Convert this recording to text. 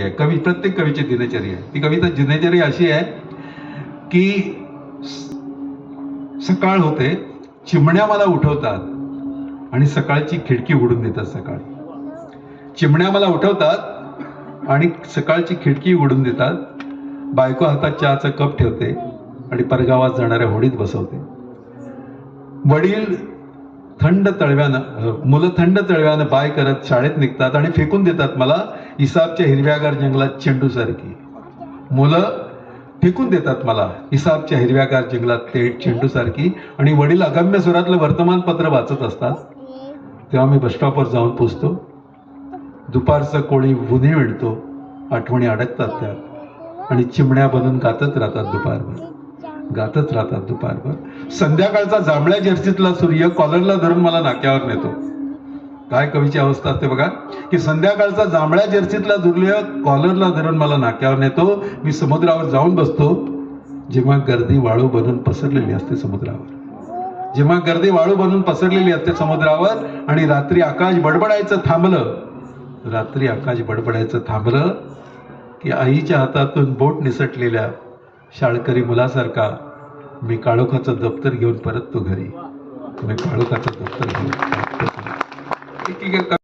आहे. कवी प्रत्येक कवीची दिनचर्या आहे. ती कविता दिनचर्या अशी आहे की सकाळ होते चिमण्या मला उठवतात आणि सकाळची खिडकी उघडून देतात सकाळी. चिमण्या मला उठवतात आणि सकाळची खिडकी उघडून देतात. बायको हातात चहाचा कप ठेवते आणि परगावात जाणाऱ्या होडीत बसवते. वडील थंड तळव्यानं मुलं थंड तळव्यानं बाय करत शाळेत निघतात आणि फेकून देतात मला इसाबच्या हिरव्यागार जंगलात चेंडू सारखी मुलं फेकून देतात मला. इसाबच्या हिरव्यागार जंगलात ते चेंडू सारखी आणि वडील अगम्य स्वरातलं वर्तमानपत्र वाचत असतात. तेव्हा मी बसस्टॉपवर जाऊन पोचतो. दुपारचं कोळी उन्हे विणतो आठवणी अडकतात त्यात. आणि चिमण्या बनून गातच राहतात दुपारभर. गातच राहतात दुपारभर. संध्याकाळचा जांभळ्या जर्सीतला सूर्य कॉलरला धरून मला नाक्यावर नेतो. काय कवीची अवस्था असते बघा की संध्याकाळचा जांभळ्या जर्सीतला सूर्य कॉलरला धरून मला नाक्यावर नेतो. मी समुद्रावर जाऊन बसतो. जेव्हा गर्दी वाळू बनून पसरलेली असते समुद्रावर. जेव्हा गर्दी वाळू बनून पसरलेली असते समुद्रावर आणि रात्री आकाश बडबडायचं थांबलं रात्री आकाश बडबडायचं थांबलं की आईच्या हातातून बोट निसटलेल्या शाळकरी मुलासारखा मी काळोखाचं दप्तर घेऊन परततो घरी. मी काळोखाचं दप्तर घेऊन. परततो घरी. एक- एक-